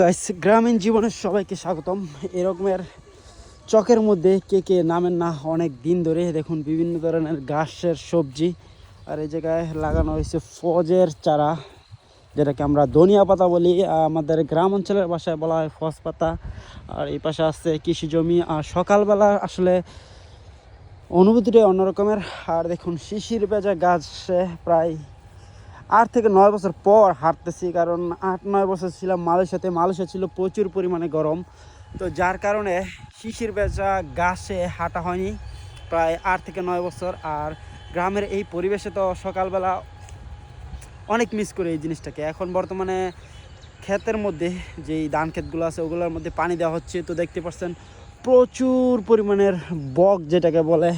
Guys গ্রামীণ জীবনের সবাইকে স্বাগতম। এরকমের চকের মধ্যে কে কে নামেন না, অনেক দিন ধরে দেখুন বিভিন্ন ধরনের ঘাসের সবজি। আর এই জায়গায় লাগানো হয়েছে ফজের চারা, যেটাকে আমরা ধনিয়া পাতা বলি। আমাদের গ্রাম অঞ্চলের ভাষায় বলা হয় ফজ পাতা। আর এই পাশে আছে কৃষি জমি। আর সকালবেলা আসলে অনুভূতিটাই অন্যরকমের। আর দেখুন শিশির বেজা গাছে প্রায় আট থেকে নয় বছর পর হাঁটতেছি, কারণ আট নয় বছর ছিলাম মালয়েশিয়াতে। মালয়েশিয়া ছিল প্রচুর পরিমাণে গরম। তো যার কারণে শিশির বেচা গাছে হাঁটা হয়নি প্রায় আট থেকে নয় বছর। আর গ্রামের এই পরিবেশে তো সকালবেলা অনেক মিস করি এই জিনিসটাকে। এখন বর্তমানে ক্ষেতের মধ্যে যেই ধান ক্ষেতগুলো আছে, ওগুলোর মধ্যে পানি দেওয়া হচ্ছে। তো দেখতে পাচ্ছেন প্রচুর পরিমাণের বক, যেটাকে বলে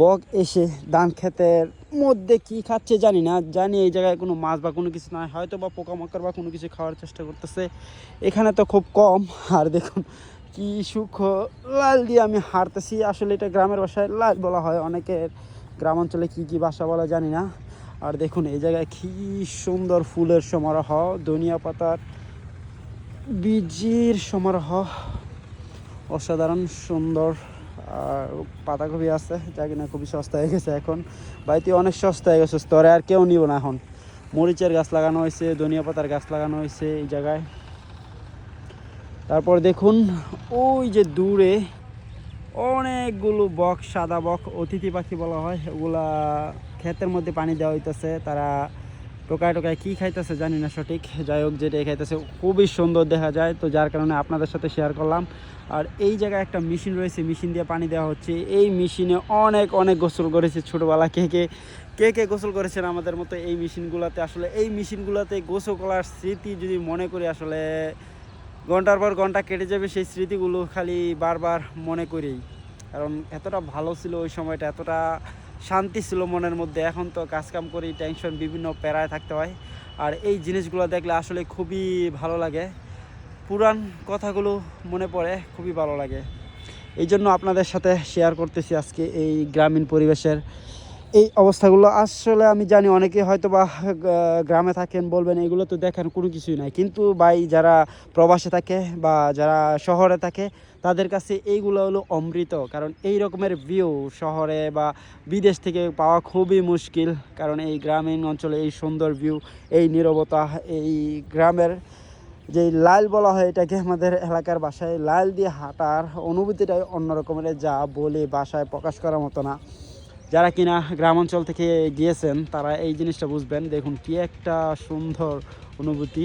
বক, এসে ধান ক্ষেতের মধ্যে কি খাচ্ছে জানি না, জানি এই জায়গায় কোনো মাছ বা কোনো কিছু নাই, হয়তো বা পোকামাকড় বা কোনো কিছু খাওয়ার চেষ্টা করতেছে। এখানে তো খুব কম, আর দেখুন কি সুখ লাল দিয়ে আমি হারতেছি আসলে এটা গ্রামের বাসায় লাল বলা হয়, অনেকের গ্রাম অঞ্চলে কী কী ভাষা বলা জানি না। আর দেখুন এই জায়গায় কি সুন্দর ফুলের সমারোহ, ধনিয়া পাতার বীজির সমারোহ, অসাধারণ সুন্দর আর পাতাকপি আছে, যা কিনা খুবই সস্তা হয়ে গেছে এখন। বাড়িতে অনেক সস্তা হয়ে গেছে স্তরে আর কেউ নিব না এখন। মরিচের গাছ লাগানো হয়েছে, ধনিয়া পাতার গাছ লাগানো হয়েছে এই জায়গায়। তারপর দেখুন, ওই যে দূরে অনেকগুলো বক, সাদা বক, অতিথি পাখি বলা হয়, ওগুলা ক্ষেতের মধ্যে পানি দেওয়া হইতেছে। তারা টোকায় টোকায় কী খাইতেছে জানি না সঠিক। যাই হোক, যেটাই খাইতেছে, খুবই সুন্দর দেখা যায়। তো যার কারণে আপনাদের সাথে শেয়ার করলাম। আর এই জায়গায় একটা মেশিন রয়েছে মেশিন দিয়ে পানি দেওয়া হচ্ছে। এই মেশিনে অনেক অনেক গোসল করেছে ছোটোবেলা কে কে কে কে গোসল করেছেন আমাদের মতো এই মেশিনগুলোতে আসলে এই মেশিনগুলোতে গোসল করার স্মৃতি যদি মনে করি, আসলে ঘণ্টার পর ঘণ্টা কেটে যাবে সেই স্মৃতিগুলো খালি বারবার মনে করেই কারণ এতটা ভালো ছিল ওই সময়টা, এতটা শান্তি ছিল মনের মধ্যে। এখন তো কাজকাম করি টেনশন বিভিন্ন প্যারায় থাকতে হয়। আর এই জিনিসগুলো দেখলে আসলে খুবই ভালো লাগে। পুরান কথাগুলো মনে পড়ে, খুবই ভালো লাগে। এই জন্য আপনাদের সাথে শেয়ার করতেছি আজকে এই গ্রামীণ পরিবেশের এই অবস্থাগুলো আসলে আমি জানি অনেকে হয়তো বা গ্রামে থাকেন, বলবেন, এগুলো তো দেখেন কোনো কিছুই নাই। কিন্তু ভাই, যারা প্রবাসে থাকে বা যারা শহরে থাকে, তাদের কাছে এইগুলো হলো অমৃত। কারণ এই রকমের ভিউ শহরে বা বিদেশ থেকে পাওয়া খুবই মুশকিল। কারণ এই গ্রামীণ অঞ্চলে এই সুন্দর ভিউ এই নীরবতা, এই গ্রামের যে লাল বলা হয় এটাকে আমাদের এলাকার বাসায় লাল দিয়ে হাঁটার অনুভূতিটাই অন্যরকমের যা বলে বাসায় প্রকাশ করার মতো না। যারা কিনা গ্রামাঞ্চল থেকে গিয়েছেন, তারা এই জিনিসটা বুঝবেন। দেখুন, কি একটা সুন্দর অনুভূতি।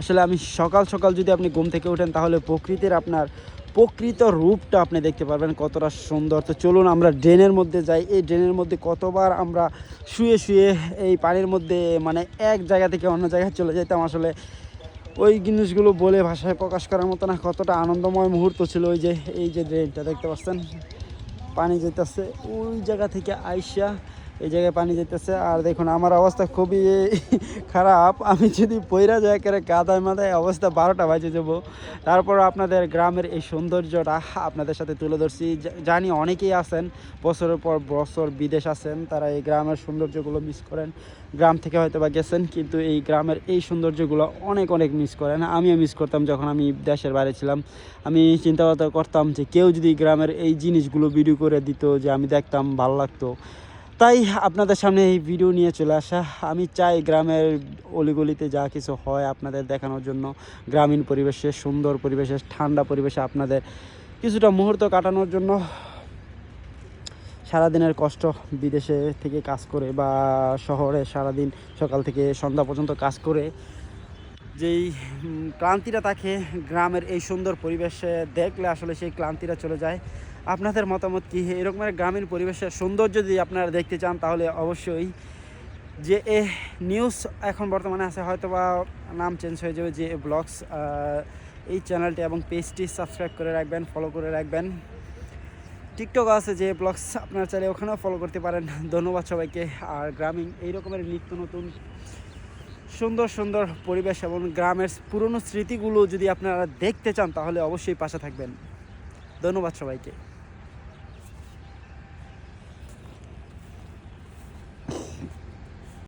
আসলে আমি সকাল সকাল যদি আপনি ঘুম থেকে ওঠেন তাহলে প্রকৃতির আপনার প্রকৃত রূপটা আপনি দেখতে পারবেন কতটা সুন্দর। তো চলুন, আমরা ড্রেনের মধ্যে যাই। এই ড্রেনের মধ্যে কতবার আমরা শুয়ে শুয়ে এই পানির মধ্যে মানে এক জায়গা থেকে অন্য জায়গায় চলে যেতাম আসলে ওই জিনিসগুলো বলে ভাষায় প্রকাশ করার মতো না। কতটা আনন্দময় মুহূর্ত ছিল ওই যে, এই যে ড্রেনটা, দেখতে পাচ্ছেন? পানি যেতেছে ওই জায়গা থেকে আইসা এই জায়গায় পানি যেতেছে আর দেখুন, আমার অবস্থা খুবই খারাপ। আমি যদি পয়রা যায় করে কাদায় মাদায় অবস্থা, বারোটা বাজে যাব। তারপর আপনাদের গ্রামের এই সৌন্দর্যটা আপনাদের সাথে তুলে ধরছি। জানি অনেকেই আছেন, বছরের পর বছর বিদেশ আছেন, তারা এই গ্রামের সৌন্দর্যগুলো মিস করেন। গ্রাম থেকে হয়তো বা গেছেন, কিন্তু এই গ্রামের এই সৌন্দর্যগুলো অনেক অনেক মিস করেন। আমিও মিস করতাম যখন আমি দেশের বাইরে ছিলাম। আমি চিন্তা করতাম যে কেউ যদি গ্রামের এই জিনিসগুলো ভিডিও করে দিত, যে আমি দেখতাম, ভালো লাগতো। তাই আপনাদের সামনে এই ভিডিও নিয়ে চলে আসা। আমি চাই গ্রামের অলিগলিতে যা কিছু হয় আপনাদের দেখানোর জন্য, গ্রামীণ পরিবেশে, সুন্দর পরিবেশে, ঠান্ডা পরিবেশে আপনাদের কিছুটা মুহূর্ত কাটানোর জন্য। সারাদিনের কষ্ট বিদেশে থেকে কাজ করে বা শহরে সারাদিন সকাল থেকে সন্ধ্যা পর্যন্ত কাজ করে যেই ক্লান্তিটা তাকে গ্রামের এই সুন্দর পরিবেশে দেখলে আসলে সেই ক্লান্তিটা চলে যায়। আপনাদের মতামত কি? এরকমের গ্রামীণ পরিবেশের সৌন্দর্য যদি আপনারা দেখতে চান, তাহলে অবশ্যই যে এ নিউজ এখন বর্তমানে আছে হয়তো বা নাম চেঞ্জ হয়ে যাবে যে ব্লগস এই চ্যানেলটি এবং পেজটি সাবস্ক্রাইব করে রাখবেন ফলো করে রাখবেন। টিকটক আছে যে ব্লগস আপনারা চাইলে ওখানেও ফলো করতে পারেন। ধন্যবাদ সবাইকে। আর গ্রামীণ এই রকমের নিত্য নতুন সুন্দর সুন্দর পরিবেশ এবং গ্রামের পুরনো স্মৃতিগুলো যদি আপনারা দেখতে চান, তাহলে অবশ্যই পাশে থাকবেন। ধন্যবাদ সবাইকে।